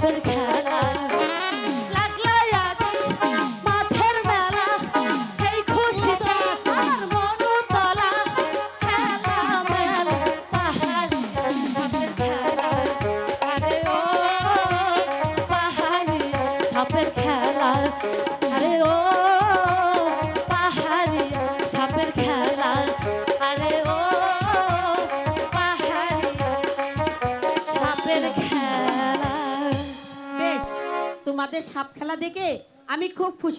分开。সাপ খেলা দেখে আমি খুব খুশি।